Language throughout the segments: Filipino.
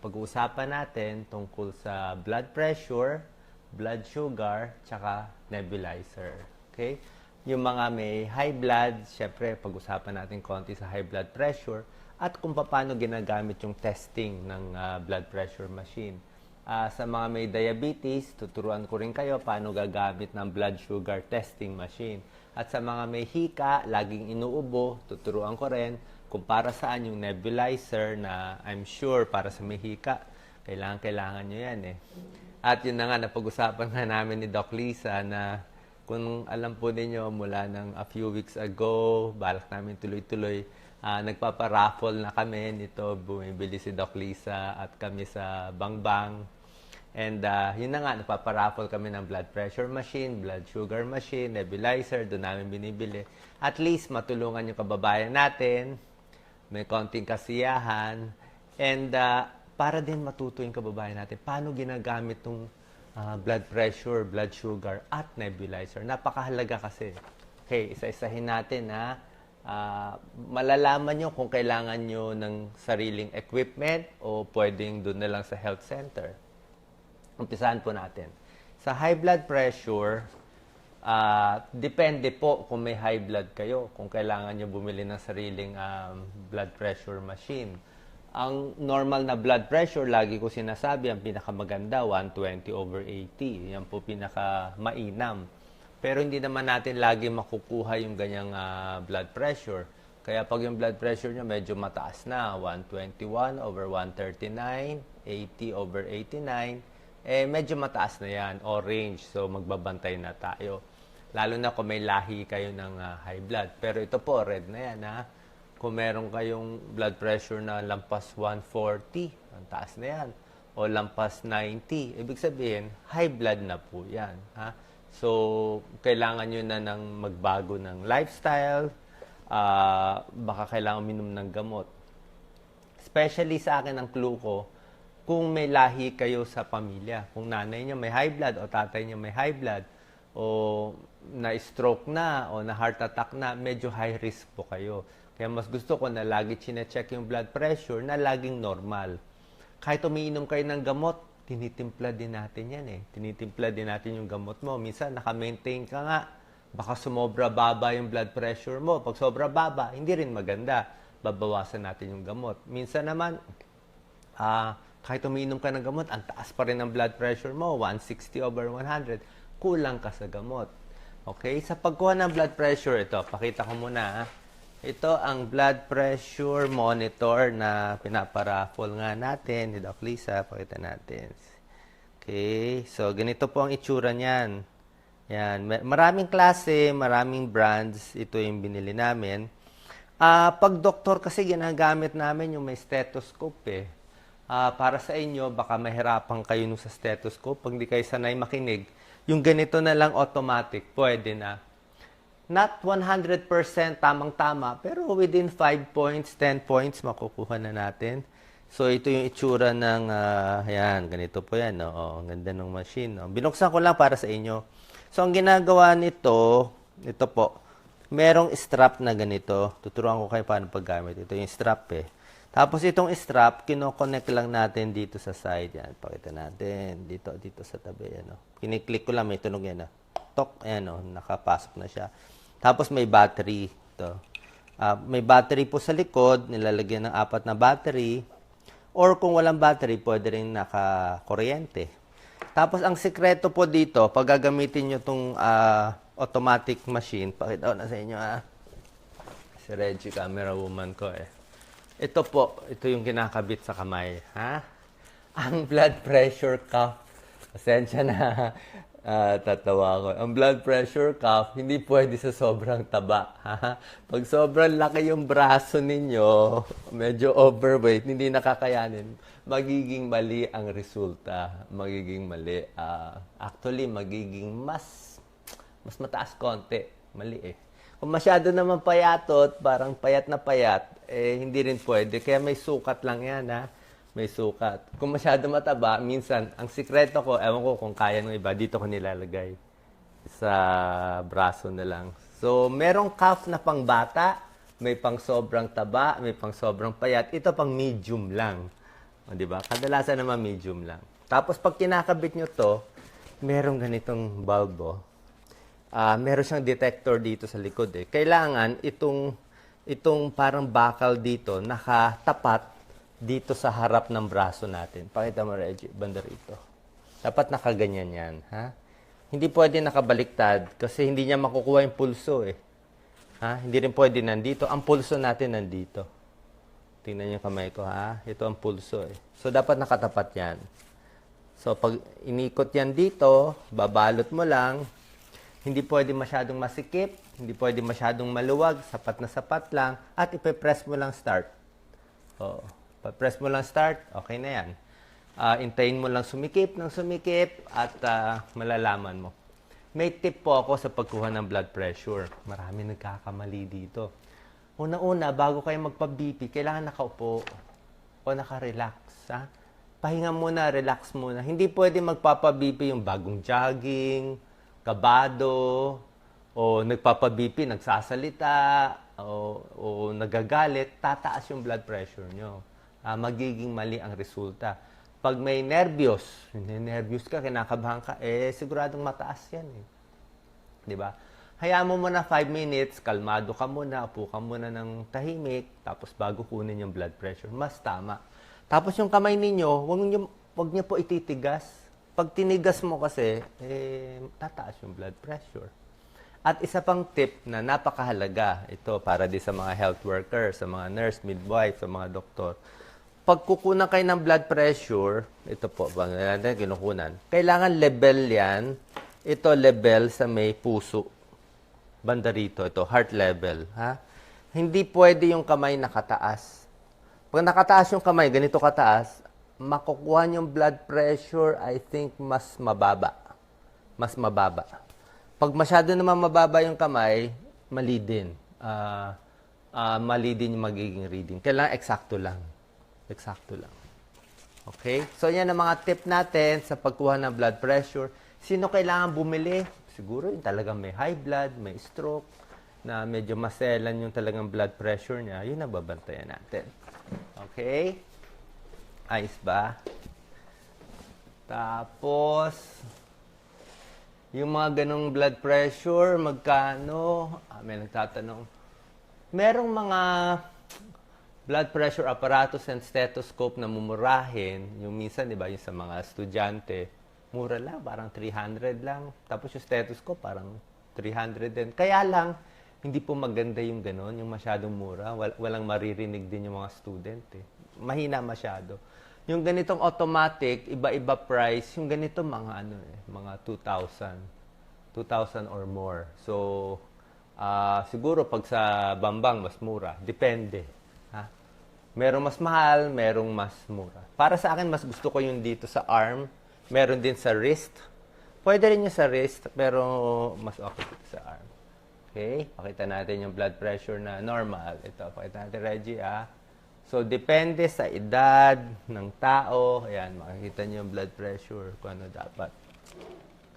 pag-uusapan natin tungkol sa blood pressure, blood sugar, tsaka nebulizer. Okay? Yung mga may high blood, syempre pag-usapan natin konti sa high blood pressure at kung paano ginagamit yung testing ng ah, blood pressure machine. Ah, sa mga may diabetes, tuturuan ko rin kayo paano gagamit ng blood sugar testing machine. At sa mga may hika, laging inuubo, tuturuan ko rin kung para saan yung nebulizer na I'm sure para sa may hika, kailangan, kailangan nyo yan eh. At yun na nga, napag-usapan nga namin ni Doc Lisa na kung alam po ninyo mula ng a few weeks ago, balak namin tuloy-tuloy, ah, nagpaparaffle na kami nito, bumibili si Doc Lisa at kami sa Bangbang. And ah, yun na nga, nagpaparaffle kami ng blood pressure machine, blood sugar machine, nebulizer, doon namin binibili. At least matulungan yung kababayan natin, may konting kasiyahan, and ah, para din matuto yung kababayan natin, paano ginagamit tong ah, blood pressure, blood sugar, at nebulizer. Napakahalaga kasi. Okay, isa-isahin natin na ah, malalaman nyo kung kailangan nyo ng sariling equipment o pwedeng doon na lang sa health center. Umpisahan po natin. Sa high blood pressure, ah, depende po kung may high blood kayo, kung kailangan nyo bumili ng sariling um, blood pressure machine. Ang normal na blood pressure, lagi ko sinasabi, ang pinakamaganda, 120 over 80. Yan po pinaka-mainam. Pero hindi naman natin lagi makukuha yung ganyang ah, blood pressure. Kaya pag yung blood pressure nyo medyo mataas na, 121 over 139, 80 over 89, eh medyo mataas na yan, orange. So magbabantay na tayo. Lalo na kung may lahi kayo ng ah, high blood. Pero ito po, red na yan ha. Kung meron kayong blood pressure na lampas 140, ang taas na yan. O lampas 90, ibig sabihin, high blood na po yan. Ha? So, kailangan nyo na ng magbago ng lifestyle, ah, baka kailangan minum ng gamot. Especially sa akin ang clue ko, kung may lahi kayo sa pamilya, kung nanay niyo may high blood o tatay niyo may high blood, o na-stroke na o na heart attack na, medyo high risk po kayo. Kaya mas gusto ko na lagi chinecheck yung blood pressure na laging normal. Kahit umiinom kayo ng gamot, tinitimpla din natin yan eh. Tinitimpla din natin yung gamot mo. Minsan, naka-maintain ka nga. Baka sumobra baba yung blood pressure mo. Pag sobra baba, hindi rin maganda. Babawasan natin yung gamot. Minsan naman, ah, kahit umiinom ka ng gamot, ang taas pa rin ng blood pressure mo, 160 over 100, kulang ka sa gamot. Okay? Sa pagkuha ng blood pressure, ito, pakita ko muna. Ito ang blood pressure monitor na pinaparaffle nga natin ni Doc Lisa. Pakita natin. Okay. So, ganito po ang itsura niyan. Yan. Ma- Maraming klase, maraming brands. Ito yung binili namin. Ah, pag doktor kasi ginagamit namin yung may stethoscope eh. Ah, para sa inyo, baka mahirapan kayo nung sa stethoscope. Pag hindi kayo sanay makinig, yung ganito na lang automatic, pwede na. Not 100% tamang-tama, pero within 5 points, 10 points, makukuha na natin. So, ito yung itsura ng, ah, yan, ganito po yan. No? Oh, ang ganda ng machine. No? Binuksan ko lang para sa inyo. So, ang ginagawa nito, ito po, merong strap na ganito. Tuturuan ko kayo paano paggamit. Ito yung strap eh. Tapos itong strap, kinoconnect lang natin dito sa side. Yan, pakita natin. Dito, dito sa tabi. Yan, oh. Kiniklik ko lang, may tunog yan. Oh. Tok, ayan, oh, nakapasok na siya. Tapos may battery. Ito. Ah, may battery po sa likod. Nilalagyan ng apat na battery. Or kung walang battery, pwede rin naka-kuryente. Tapos ang sekreto po dito, pag gagamitin nyo itong automatic machine, pakita ko na sa inyo ah. Si Reggie, camera woman ko eh. Ito po, ito yung kinakabit sa kamay. Ha? Ang blood pressure cuff. Pasensya na. Ah, tatawa ko. Ang blood pressure cuff, hindi pwede sa sobrang taba. Ha? Pag sobrang laki yung braso ninyo, medyo overweight, hindi nakakayanin, magiging mali ang resulta. Magiging mali. Ah, actually, magiging mas mas mataas konti. Mali eh. Kung masyado naman payatot, parang payat na payat, eh hindi rin pwede. Kaya may sukat lang yan ha. May sukat. Kung masyado mataba, minsan, ang sikreto ko, ewan ko kung kaya ng iba, dito ko nilalagay. Sa braso na lang. So, merong cuff na pang bata, may pang sobrang taba, may pang sobrang payat. Ito pang medium lang. O, di ba? Kadalasan naman medium lang. Tapos pag kinakabit nyo to, merong ganitong bulbo. Ah, meron siyang detector dito sa likod eh. Kailangan itong itong parang bakal dito nakatapat dito sa harap ng braso natin. Pakita mo, Reggie, banda rito. Dapat nakaganyan yan, ha? Hindi pwede nakabaliktad kasi hindi niya makukuha yung pulso eh. Ha? Hindi rin pwede nandito. Ang pulso natin nandito. Tingnan niyo kamay ko, ha? Ito ang pulso eh. So, dapat nakatapat yan. So, pag inikot yan dito, babalot mo lang. Hindi pwede masyadong masikip. Hindi pwede masyadong maluwag. Sapat na sapat lang. At ipe-press mo lang start. Oo. Pa-press mo lang start, okay na yan. Ah, intayin mo lang sumikip ng sumikip at ah, malalaman mo. May tip po ako sa pagkuha ng blood pressure. Marami nagkakamali dito. Una-una, bago kayo magpa-BP, kailangan nakaupo o naka-relax. Ha? Pahinga muna, relax muna. Hindi pwede magpapa-BP yung bagong jogging, kabado, o nagpapa-BP, nagsasalita, o, o nagagalit, tataas yung blood pressure nyo. Ah, magiging mali ang resulta. Pag may nervyos, nervyos ka, kinakabahan ka, eh siguradong mataas yan eh. 'Di ba? Hayaan mo muna 5 minutes, kalmado ka muna, upo ka muna ng tahimik, tapos bago kunin yung blood pressure, mas tama. Tapos yung kamay ninyo, wag niyo wag niyo po ititigas. Pag tinigas mo kasi, eh tataas yung blood pressure. At isa pang tip na napakahalaga, ito para di sa mga health workers, sa mga nurse, midwife, sa mga doktor. Pag kukunan kayo ng blood pressure, ito po, kinukunan, kailangan level yan, ito level sa may puso. Banda rito, ito, heart level. Ha? Hindi pwede yung kamay nakataas. Pag nakataas yung kamay, ganito kataas, makukuha yung blood pressure, I think, mas mababa. Mas mababa. Pag masyado naman mababa yung kamay, mali din. Ah, ah, mali din yung magiging reading. Kailangan eksakto lang. Eksakto lang. Okay? So, yan ang mga tip natin sa pagkuha ng blood pressure. Sino kailangan bumili? Siguro yung talagang may high blood, may stroke, na medyo maselan yung talagang blood pressure niya, yun ang babantayan natin. Okay? Ayos ba? Tapos, yung mga ganong blood pressure, magkano? Ah, may nagtatanong. Merong mga blood pressure apparatus and stethoscope na mumurahin. Yung minsan, di ba, yung sa mga estudyante, mura lang, parang 300 lang. Tapos yung stethoscope, parang 300 din. Kaya lang, hindi po maganda yung ganon, yung masyadong mura. Wal- walang maririnig din yung mga student. Eh. Mahina masyado. Yung ganitong automatic, iba-iba price. Yung ganito mga ano eh, mga 2,000. 2,000 or more. So, ah, siguro pag sa Bambang, mas mura. Depende. Ha? Merong mas mahal, merong mas mura. Para sa akin, mas gusto ko yung dito sa arm. Meron din sa wrist. Pwede rin yung sa wrist, pero mas okay dito sa arm. Okay? Pakita natin yung blood pressure na normal. Ito, pakita natin, Reggie, ah. So, depende sa edad ng tao. Ayan, makikita niyo yung blood pressure, kung ano dapat.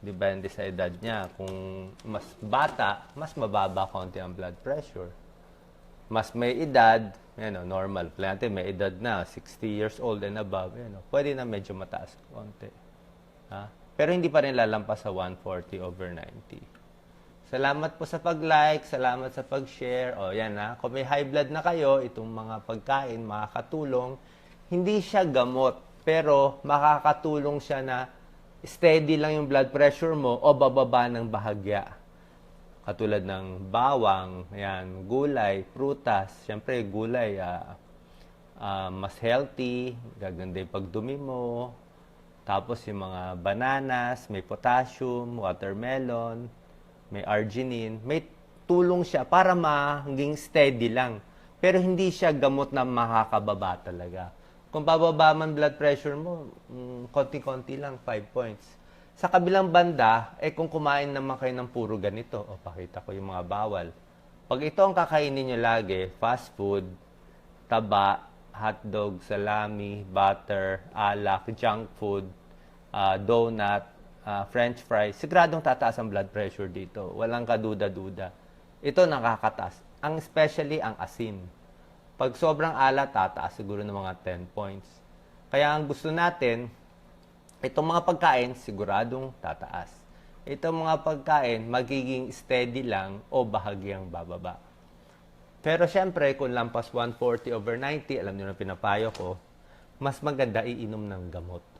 Depende sa edad niya. Kung mas bata, mas mababa konti ang blood pressure. Mas may edad, yan o, normal. Plante, may edad na, 60 years old and above, yan o, pwede na medyo mataas konti. Ha? Pero hindi pa rin lalampas sa 140 over 90. Salamat po sa pag-like, salamat sa pag-share. O yan ha, kung may high blood na kayo, itong mga pagkain makakatulong. Hindi siya gamot, pero makakatulong siya na steady lang yung blood pressure mo o bababa ng bahagya. Katulad ng bawang, yan, gulay, prutas. Siyempre, gulay, ah, ah, mas healthy, gaganda yung pagdumi mo. Tapos yung mga bananas, may potassium, watermelon, may arginine, may tulong siya para maging steady lang. Pero hindi siya gamot na makakababa talaga. Kung bababa man blood pressure mo, mm, konti-konti lang, 5 points. Sa kabilang banda, eh kung kumain naman kayo ng puro ganito, o pakita ko yung mga bawal. Pag ito ang kakainin nyo lagi, fast food, taba, hotdog, salami, butter, alak, junk food, ah, donut, ah, french fries, siguradong tataas ang blood pressure dito. Walang kaduda-duda. Ito nakakataas. Ang especially ang asin. Pag sobrang alat, tataas siguro ng mga 10 points. Kaya ang gusto natin, itong mga pagkain, siguradong tataas. Itong mga pagkain, magiging steady lang o bahagyang bababa. Pero syempre, kung lampas 140 over 90, alam niyo na pinapayo ko, mas maganda iinom ng gamot.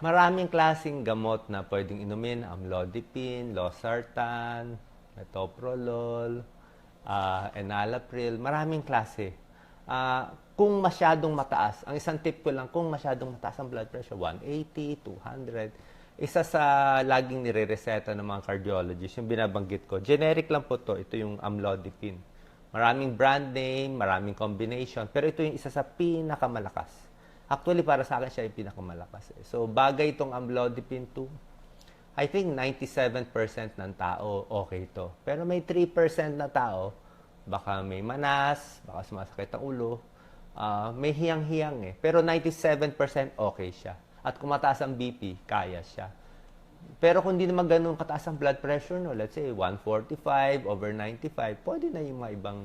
Maraming klasing gamot na pwedeng inumin, amlodipine, losartan, metoprolol, ah, enalapril, maraming klase. Ah, kung masyadong mataas, ang isang tip ko lang, kung masyadong mataas ang blood pressure, 180, 200, isa sa laging nire-reseta ng mga cardiologists, yung binabanggit ko, generic lang po to, ito yung amlodipine. Maraming brand name, maraming combination, pero ito yung isa sa pinakamalakas. Actually, para sa akin siya yung pinakamalakas. Eh. So, bagay itong amlodipine 2. I think 97% ng tao okay to. Pero may 3% na tao, baka may manas, baka sumasakit ang ulo, ah, may hiyang-hiyang eh. Pero 97% okay siya. At kung mataas ang BP, kaya siya. Pero kung hindi naman ganun kataas ang blood pressure, no, let's say 145 over 95, pwede na yung mga ibang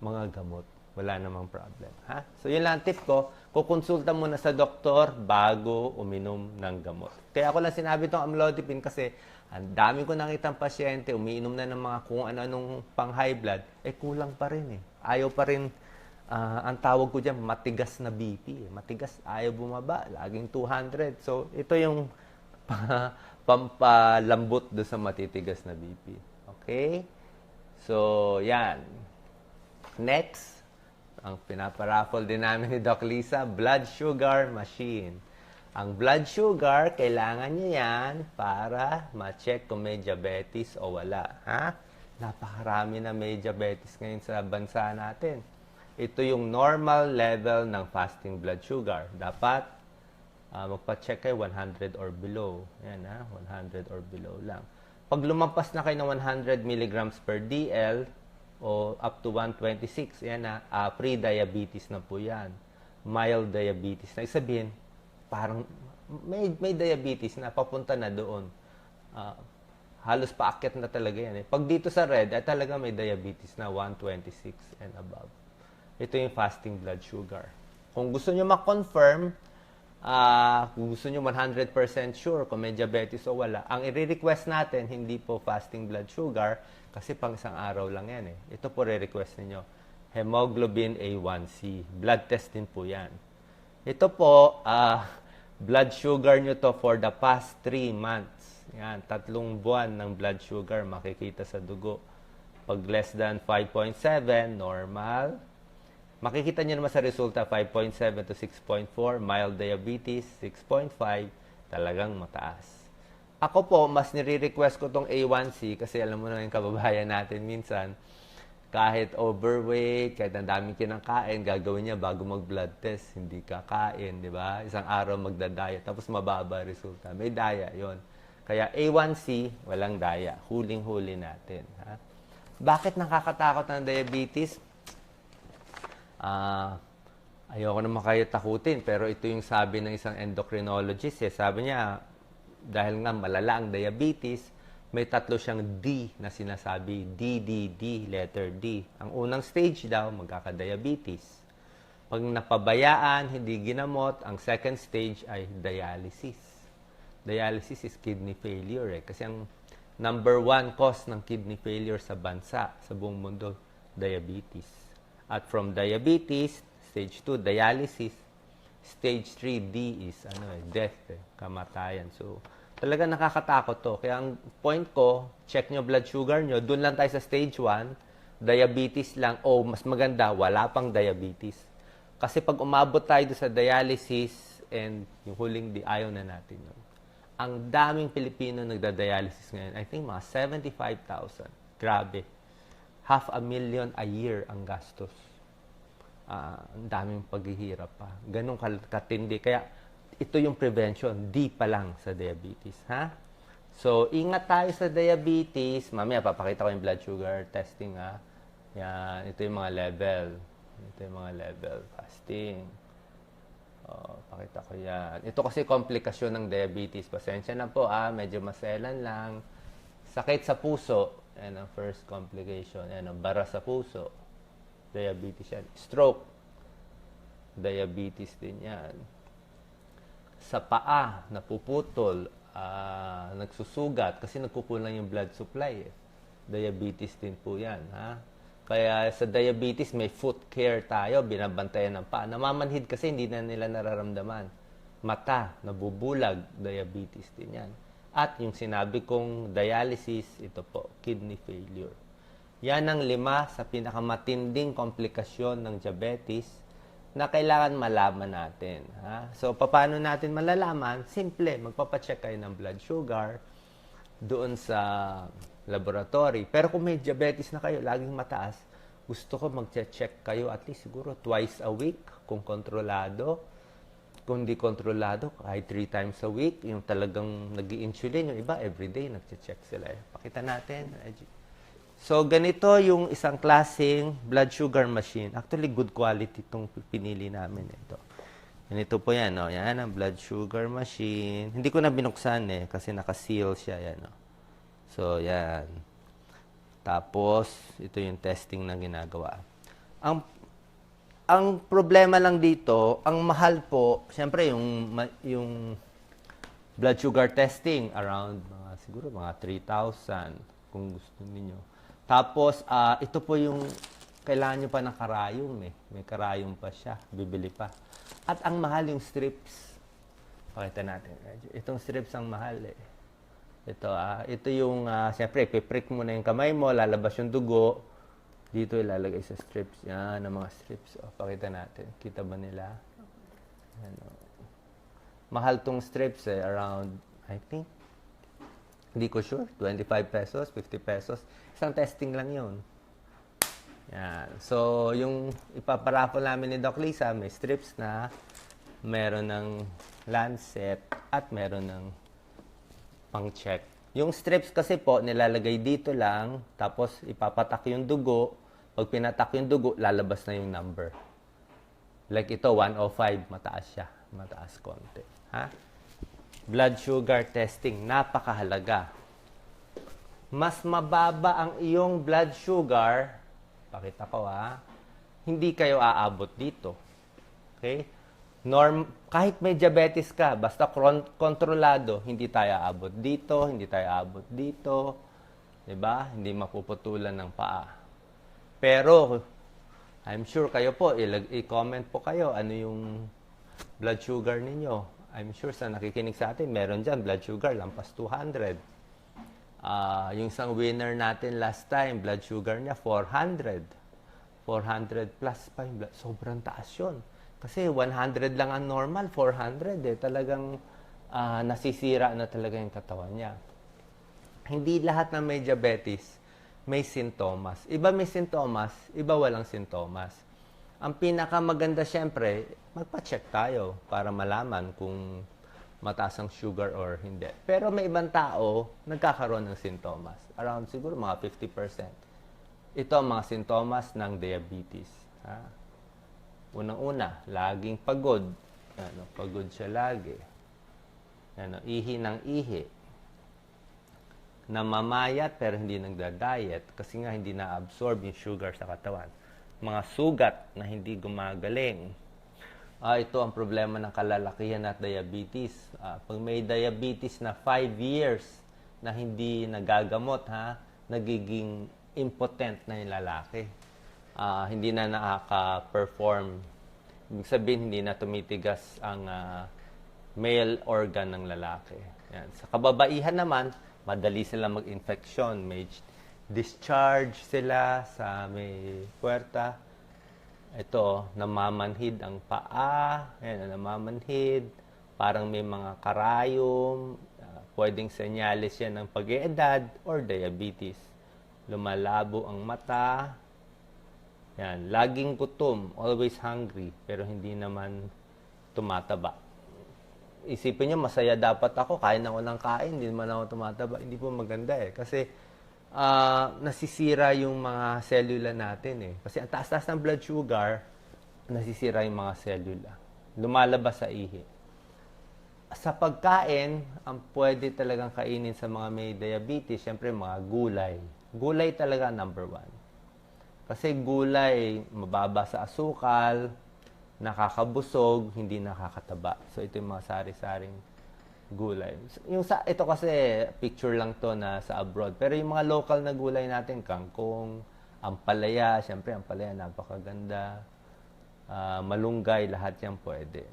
mga gamot. Wala namang problem. Ha? So, yun lang ang tip ko. Kukonsulta muna sa doktor bago uminom ng gamot. Kaya ako lang sinabi itong amlodipine kasi ang dami ko nakitang pasyente, umiinom na ng mga kung ano-anong pang high blood, eh kulang pa rin eh. Ayaw pa rin, ah, ang tawag ko dyan, matigas na BP. eh. Matigas, ayaw bumaba, laging 200. So, ito yung pa- pampalambot do sa matitigas na BP. Okay? So, yan. Next, ang pinaparaffle din namin ni Doc Lisa, blood sugar machine. Ang blood sugar, kailangan niya yan para ma-check kung may diabetes o wala. Ha? Napakarami na may diabetes ngayon sa bansa natin. Ito yung normal level ng fasting blood sugar. Dapat ah, magpa-check kayo 100 or below. Yan ha, 100 or below lang. Pag lumampas na kayo ng 100 milligrams per DL o up to 126, yan na, ah, pre-diabetes na po yan. Mild diabetes na. Isabihin, parang may, may diabetes na papunta na doon. Ah, halos paakyat na talaga yan. Eh. Pag dito sa red, ay talaga may diabetes na 126 and above. Ito yung fasting blood sugar. Kung gusto nyo ma-confirm, ah, kung gusto nyo 100% sure kung may diabetes o wala, ang i-request natin, hindi po fasting blood sugar, kasi pang isang araw lang yan eh. Ito po re-request ninyo. Hemoglobin A1C. Blood test din po yan. Ito po, ah, blood sugar nyo to for the past 3 months. Yan, tatlong buwan ng blood sugar makikita sa dugo. Pag less than 5.7, normal. Makikita nyo naman sa resulta 5.7 to 6.4, mild diabetes, 6.5, talagang mataas. Ako po, mas nire-request ko tong A1C kasi alam mo na yung kababayan natin minsan, kahit overweight, kahit ang daming kinakain, gagawin niya bago mag-blood test. Hindi kakain, di ba? Isang araw magda-diet, tapos mababa resulta. May daya yon. Kaya A1C, walang daya. Huling-huli natin. Ha? Bakit nakakatakot ng diabetes? Ah, ayoko naman kayo takutin, pero ito yung sabi ng isang endocrinologist. Eh. Sabi niya, dahil nga malala ang diabetes, may tatlo siyang D na sinasabi. D, D, D, letter D. Ang unang stage daw, magkaka-diabetes. Pag napabayaan, hindi ginamot, ang second stage ay dialysis. Dialysis is kidney failure eh. Kasi ang number one cause ng kidney failure sa bansa, sa buong mundo, diabetes. At from diabetes, stage 2, dialysis, stage 3, D is ano eh, death, eh, kamatayan. So, talaga nakakatakot to. Kaya ang point ko, check nyo blood sugar nyo, dun lang tayo sa stage 1, diabetes lang, o mas maganda, wala pang diabetes. Kasi pag umabot tayo doon sa dialysis and yung huling di, ayaw na natin yun. Ang daming Pilipino nagda-dialysis ngayon. I think mga 75,000. Grabe. Half a million a year ang gastos. Ah, ang daming paghihirap pa. Kal- katindi. Kaya ito yung prevention. D pa lang sa diabetes. Ha? So, ingat tayo sa diabetes. Mamaya, papakita ko yung blood sugar testing. Ha? Yan. Ito yung mga level. Ito yung mga level. Fasting. Oh, pakita ko yan. Ito kasi komplikasyon ng diabetes. Pasensya na po ah, medyo maselan lang. Sakit sa puso, yan ang first complication. Yan ang bara sa puso. Diabetes yan. Stroke. Diabetes din yan. sa paa, napuputol, ah, nagsusugat kasi nagkukulang yung blood supply. Eh. Diabetes din po yan. Ha? Kaya sa diabetes, may foot care tayo, binabantayan ng paa. Namamanhid kasi hindi na nila nararamdaman. Mata, nabubulag, diabetes din yan. At yung sinabi kong dialysis, ito po, kidney failure. Yan ang lima sa pinakamatinding komplikasyon ng diabetes na kailangan malaman natin. Ha? So, paano natin malalaman? Simple, magpapacheck kayo ng blood sugar doon sa laboratory. Pero kung may diabetes na kayo, laging mataas, gusto ko mag-check kayo at least siguro twice a week kung kontrolado. Kung di kontrolado, kahit three times a week, yung talagang nag insulin yung iba, everyday nag-check sila. Pakita natin. Reggie. So, ganito yung isang klaseng blood sugar machine. Actually, good quality itong pinili namin. Ito. Ganito po yan. No? Yan ang blood sugar machine. Hindi ko na binuksan eh, kasi naka-seal siya. Yan, no? So, yan. Tapos, ito yung testing na ginagawa. Ang ang problema lang dito, ang mahal po, siyempre yung yung blood sugar testing around mga siguro mga 3,000 kung gusto niyo. Tapos ah, ito po yung kailangan niyo pa ng karayom eh. May karayom pa siya, bibili pa. At ang mahal yung strips. Pakita natin. Itong strips ang mahal eh. Ito ah, ito yung uh, siyempre piprick mo na yung kamay mo, lalabas yung dugo. Dito ilalagay sa strips. Yan, ang mga strips. O, pakita natin. Kita ba nila? Ano. Mahal tong strips eh. Around, I think, hindi ko sure. 25 pesos, 50 pesos. Isang testing lang yun. Yan. So, yung ipaparapol namin ni Doc Lisa, may strips na, meron ng lancet, at meron ng pang-check. Yung strips kasi po, nilalagay dito lang, tapos ipapatak yung dugo. Pag pinatak yung dugo, lalabas na yung number. Like ito, 105, mataas siya. Mataas konti. Ha? Blood sugar testing, napakahalaga. Mas mababa ang iyong blood sugar, pakita ko ha, hindi kayo aabot dito. Okay? Norm, kahit may diabetes ka, basta kontrolado, hindi tayo aabot dito, hindi tayo aabot dito, 'di ba? Hindi mapuputulan ng paa. Pero I'm sure kayo po, i-comment po kayo ano yung blood sugar ninyo. I'm sure sa nakikinig sa atin, meron dyan blood sugar lampas 200. Ah, yung isang winner natin last time, blood sugar niya 400. 400 plus pa yung blood. Sobrang taas yun. Kasi 100 lang ang normal, 400 eh. Talagang ah, nasisira na talaga yung katawan niya. Hindi lahat na may diabetes may sintomas. Iba may sintomas, iba walang sintomas. Ang pinakamaganda syempre, magpa-check tayo para malaman kung mataas ang sugar or hindi. Pero may ibang tao nagkakaroon ng sintomas. Around siguro mga 50%. Ito ang mga sintomas ng diabetes. Ha? Unang-una, laging pagod. Ano, pagod siya lagi. Ano, ihi ng ihi. Namamayat pero hindi nagda-diet kasi nga hindi na-absorb yung sugar sa katawan. Mga sugat na hindi gumagaling. Ah, ito ang problema ng kalalakihan at diabetes. Ah, pag may diabetes na 5 years na hindi nagagamot, ha, nagiging impotent na yung lalaki. Ah, hindi na nakaka-perform. Ibig sabihin, hindi na tumitigas ang ah, male organ ng lalaki. Yan. Sa kababaihan naman, madali sila mag-infection. May discharge sila sa may puerta. Ito, namamanhid ang paa. Ayan, namamanhid. Parang may mga karayom. Uh, pwedeng senyales yan ng pag-eedad or diabetes. Lumalabo ang mata. Yan, laging gutom, always hungry, pero hindi naman tumataba isipin nyo, masaya dapat ako, kain ako ng kain, hindi naman ako tumataba. Hindi po maganda eh. Kasi uh, nasisira yung mga cellula natin eh. Kasi ang taas-taas ng blood sugar, nasisira yung mga cellula. Lumalabas sa ihi. Sa pagkain, ang pwede talagang kainin sa mga may diabetes, syempre mga gulay. Gulay talaga number one. Kasi gulay, mababa sa asukal, nakakabusog, hindi nakakataba. So ito yung mga sari-saring gulay. Yung sa ito kasi picture lang to na sa abroad. Pero yung mga local na gulay natin, kangkong, ampalaya, syempre ampalaya napakaganda. Ah, malunggay, lahat yan pwede.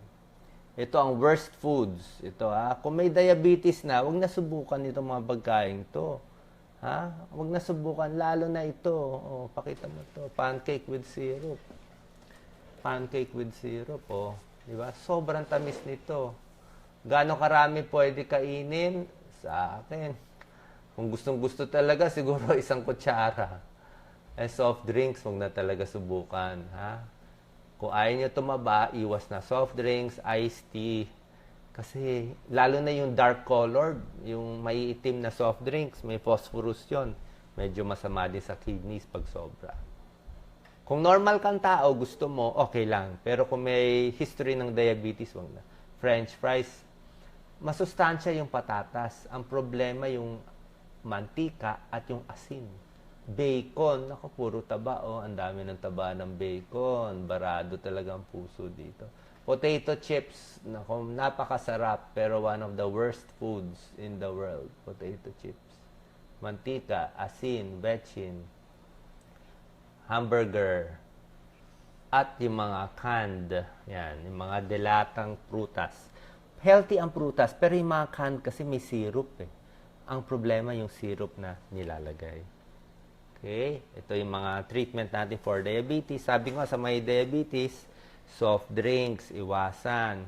Ito ang worst foods. Ito ha, kung may diabetes na, wag na subukan itong mga pagkain to. Ha? Wag na subukan lalo na ito. Oh, pakita mo to, pancake with syrup. Pancake with syrup, oh. Di ba? Sobrang tamis nito. Gaano karami pwede kainin? Sa akin. Kung gustong gusto talaga, siguro isang kutsara. Eh, soft drinks, wag na talaga subukan. Ha? Kung ayaw nyo tumaba, iwas na soft drinks, iced tea. Kasi, lalo na yung dark colored, yung may itim na soft drinks, may phosphorus yon Medyo masama din sa kidneys pag sobra. Kung normal kang tao, gusto mo, okay lang. Pero kung may history ng diabetes, wag na. French fries, masustansya yung patatas. Ang problema yung mantika at yung asin. Bacon, ako puro taba, oh. Ang dami ng taba ng bacon. Barado talaga ang puso dito. Potato chips, nako, napakasarap, pero one of the worst foods in the world. Potato chips. Mantika, asin, betchin, hamburger, at yung mga canned, yan, yung mga delatang prutas. Healthy ang prutas, pero yung mga canned kasi may syrup eh. Ang problema yung syrup na nilalagay. Okay? Ito yung mga treatment natin for diabetes. Sabi ko sa may diabetes, soft drinks, iwasan.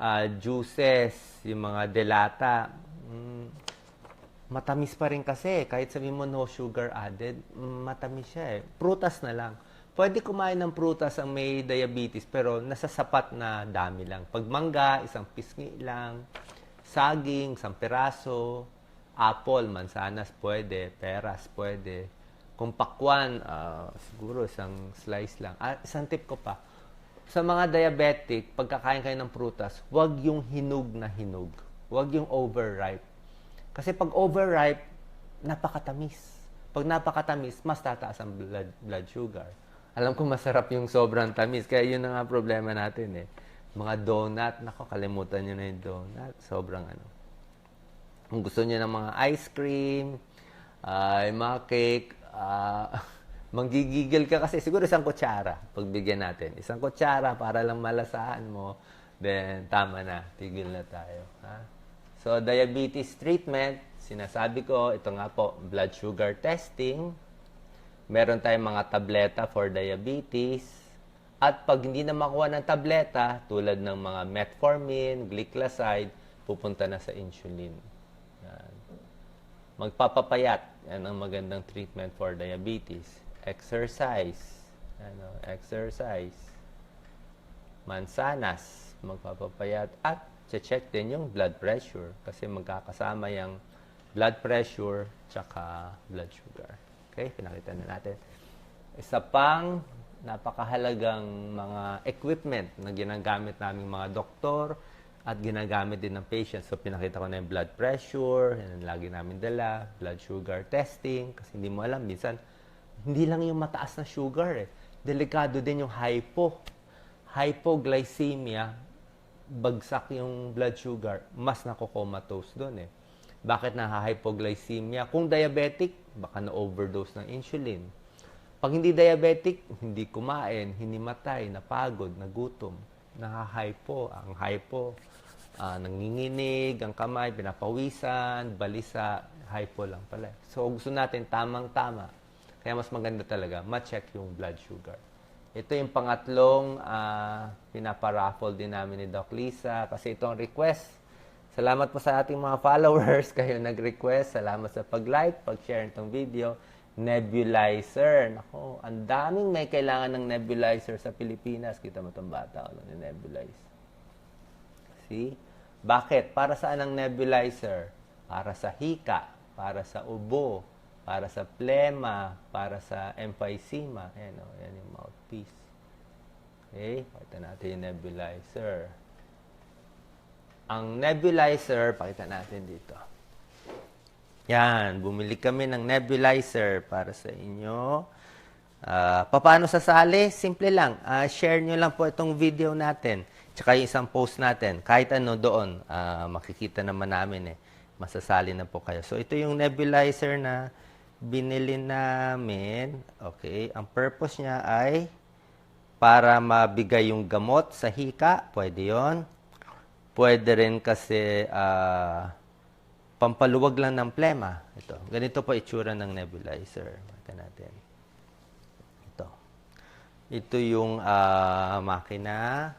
Ah, juices, yung mga delata. Mm, matamis pa rin kasi. Kahit sabi mo no sugar added, mm, matamis siya eh. Prutas na lang. Pwede kumain ng prutas ang may diabetes, pero nasa sapat na dami lang. Pag mangga, isang pisngi lang. Saging, isang peraso. Apple, mansanas, pwede. Peras, pwede. Kung pakwan, ah, siguro isang slice lang. Ah, isang tip ko pa. Sa mga diabetic, pagkakain kayo ng prutas, huwag yung hinog na hinog. Huwag yung overripe. Kasi pag overripe, napakatamis. Pag napakatamis, mas tataas ang blood, blood sugar. Alam ko masarap yung sobrang tamis. Kaya yun ang nga problema natin eh. Mga donut, nako kalimutan nyo na yung donut. Sobrang ano. Kung gusto niyo ng mga ice cream, ay mga cake, ah, manggigigil ka kasi siguro isang kutsara pagbigyan natin. Isang kutsara para lang malasahan mo, then tama na, tigil na tayo. Ha? So, diabetes treatment, sinasabi ko, ito nga po, blood sugar testing, meron tayong mga tableta for diabetes, at pag hindi na makuha ng tableta, tulad ng mga metformin, glycoside, pupunta na sa insulin. Magpapapayat, yan ang magandang treatment for diabetes. Exercise, ano, exercise. Mansanas, magpapapayat. At check din yung blood pressure kasi magkakasama yung blood pressure tsaka blood sugar. Okay, pinakita na natin. Isa pang napakahalagang mga equipment na ginagamit naming mga doktor at ginagamit din ng patient. So, pinakita ko na yung blood pressure, yan ang lagi namin dala, blood sugar testing, kasi hindi mo alam, minsan, hindi lang yung mataas na sugar eh. Delikado din yung hypo. Hypoglycemia, bagsak yung blood sugar, mas nakokomatose doon eh. Bakit na hypoglycemia? Kung diabetic, baka na-overdose ng insulin. Pag hindi diabetic, hindi kumain, hindi matay, napagod, nagutom, naka-hypo. Ang hypo, ah, nanginginig, ang kamay, pinapawisan, balisa, hypo lang pala. So, gusto natin tamang-tama. Kaya mas maganda talaga, ma-check yung blood sugar. Ito yung pangatlong ah, pinaparaffle din namin ni Doc Lisa kasi ito ang request. Salamat po sa ating mga followers. Kayo nag-request. Salamat sa pag-like, pag-share itong video. Nebulizer. Nako, ang daming may kailangan ng nebulizer sa Pilipinas. Kita mo itong bata, ano, nebulize. See? Bakit? Para saan ang nebulizer? Para sa hika, para sa ubo, para sa plema, para sa emphysema. Ayan, o, yan yung mouthpiece. Okay? Pakita natin yung nebulizer. Ang nebulizer, pakita natin dito. Yan, bumili kami ng nebulizer para sa inyo. Ah, paano sasali? Simple lang. Ah, share nyo lang po itong video natin. Tsaka yung isang post natin. Kahit ano doon, ah, makikita naman namin eh. Masasali na po kayo. So, ito yung nebulizer na binili namin. Okay. Ang purpose niya ay para mabigay yung gamot sa hika. Pwede yon. Pwede rin kasi ah, pampaluwag lang ng plema. Ito. Ganito po itsura ng nebulizer. Mata natin. Ito. Ito yung ah, makina.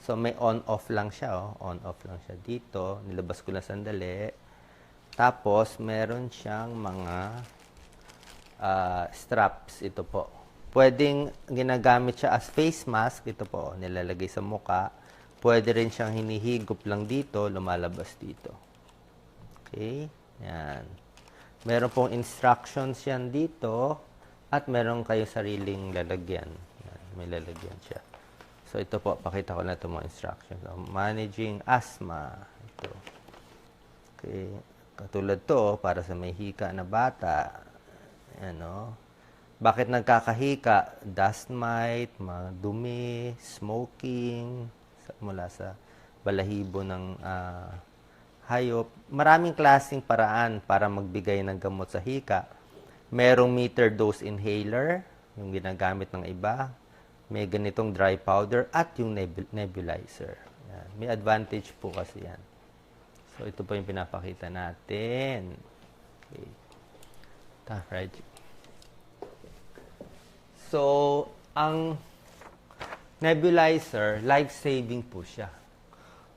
So may on-off lang siya. Oh. On-off lang siya dito. Nilabas ko lang sandali. Tapos meron siyang mga ah, straps. Ito po. Pwedeng ginagamit siya as face mask. Ito po. Nilalagay sa muka. Pwede rin siyang hinihigop lang dito. Lumalabas dito. Okay? Yan. Meron pong instructions yan dito at meron kayo sariling lalagyan. Yan. May lalagyan siya. So, ito po. Pakita ko na ito mga instructions. So, managing asthma. Ito. Okay. Katulad to, para sa may hika na bata. Yan, no? Bakit nagkakahika? Dust mite, mga dumi, smoking, mula sa balahibo ng ah, hayop. Maraming klasing paraan para magbigay ng gamot sa hika. Merong meter dose inhaler, yung ginagamit ng iba. May ganitong dry powder at yung nebu- nebulizer. Yan. May advantage po kasi yan. So, ito po yung pinapakita natin. Okay. Ta, right. So, ang nebulizer, life-saving po siya.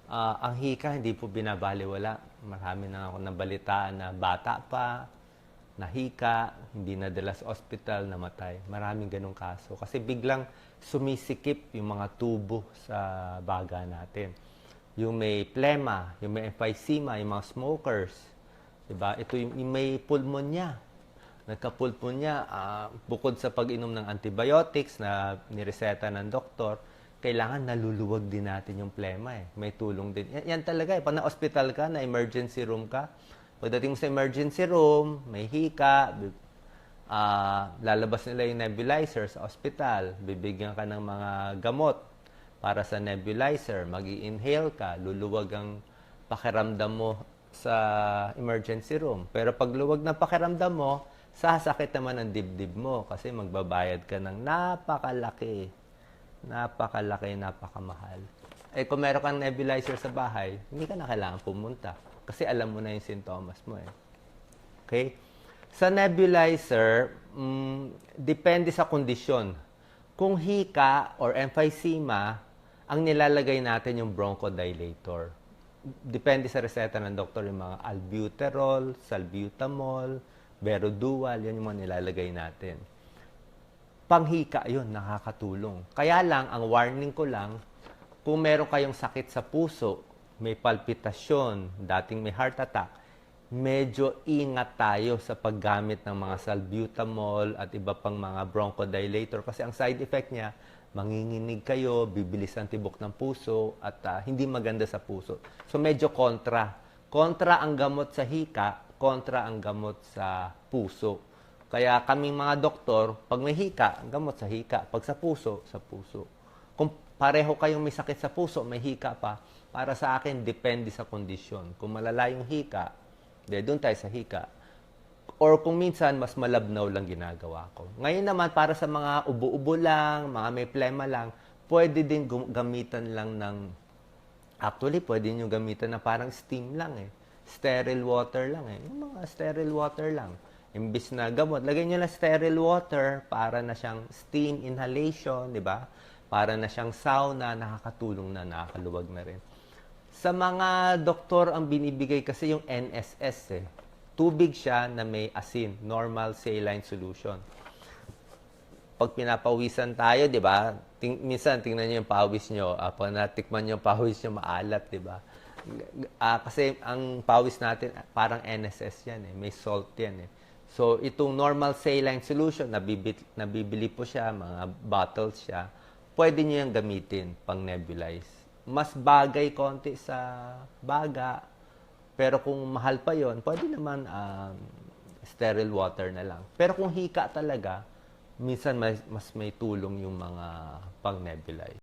Ah, ang hika, hindi po binabaliwala. Marami na ako nabalitaan na bata pa, nahika, hindi nadala sa ospital, namatay. Maraming ganong kaso. Kasi biglang sumisikip yung mga tubo sa baga natin. Yung may plema, yung may emphysema, yung mga smokers. Diba? Ito yung, yung may pulmonya. Nagkapulmonya, ah, bukod sa pag-inom ng antibiotics na nireseta ng doktor, kailangan naluluwag din natin yung plema eh. May tulong din. Yan, yan talaga eh. Pag na-hospital ka, na emergency room ka, pagdating mo sa emergency room, may hika, ah, lalabas nila yung nebulizer sa ospital, bibigyan ka ng mga gamot para sa nebulizer, mag inhale ka, luluwag ang pakiramdam mo sa emergency room. Pero pag luwag ng pakiramdam mo, sasakit naman ang dibdib mo kasi magbabayad ka ng napakalaki napakalaki, napakamahal. Eh kung meron kang nebulizer sa bahay, hindi ka na kailangan pumunta. Kasi alam mo na yung sintomas mo eh. Okay? Sa nebulizer, mm, depende sa kondisyon. Kung hika or emphysema, ang nilalagay natin yung bronchodilator. Depende sa reseta ng doktor yung mga albuterol, salbutamol, berodual, yan yung mga nilalagay natin panghika yun, nakakatulong. Kaya lang, ang warning ko lang, kung meron kayong sakit sa puso, may palpitasyon, dating may heart attack, medyo ingat tayo sa paggamit ng mga salbutamol at iba pang mga bronchodilator kasi ang side effect niya, manginginig kayo, bibilis ang tibok ng puso at ah, hindi maganda sa puso. So medyo kontra. Kontra ang gamot sa hika, kontra ang gamot sa puso. Kaya kaming mga doktor, pag may hika, gamot sa hika. Pag sa puso, sa puso. Kung pareho kayong may sakit sa puso, may hika pa, para sa akin, depende sa kondisyon. Kung malala yung hika, de, doon tayo sa hika. Or kung minsan, mas malabnaw lang ginagawa ko. Ngayon naman, para sa mga ubo-ubo lang, mga may plema lang, pwede din gamitan lang ng Actually, pwede nyo gamitan na parang steam lang eh. Sterile water lang eh. Yung mga sterile water lang. Imbis na gamot, lagay nyo na sterile water para na siyang steam inhalation, di ba? Para na siyang sauna, nakakatulong na, nakakaluwag na rin. Sa mga doktor, ang binibigay kasi yung NSS eh. Tubig siya na may asin, normal saline solution pag pinapawisan tayo, di ba? Ting, minsan, tingnan niyo yung pawis nyo. Uh, pag natikman niyo yung pawis nyo, maalat, di ba? Ah, kasi ang pawis natin, ah, parang NSS yan eh. May salt yan eh. So, itong normal saline solution, nabibili, nabibili po siya, mga bottles siya, pwede niyo yung gamitin pang nebulize. Mas bagay konti sa baga, pero kung mahal pa yon pwede naman um, sterile water na lang. Pero kung hika talaga, minsan mas, mas may tulong yung mga pang-nebulize.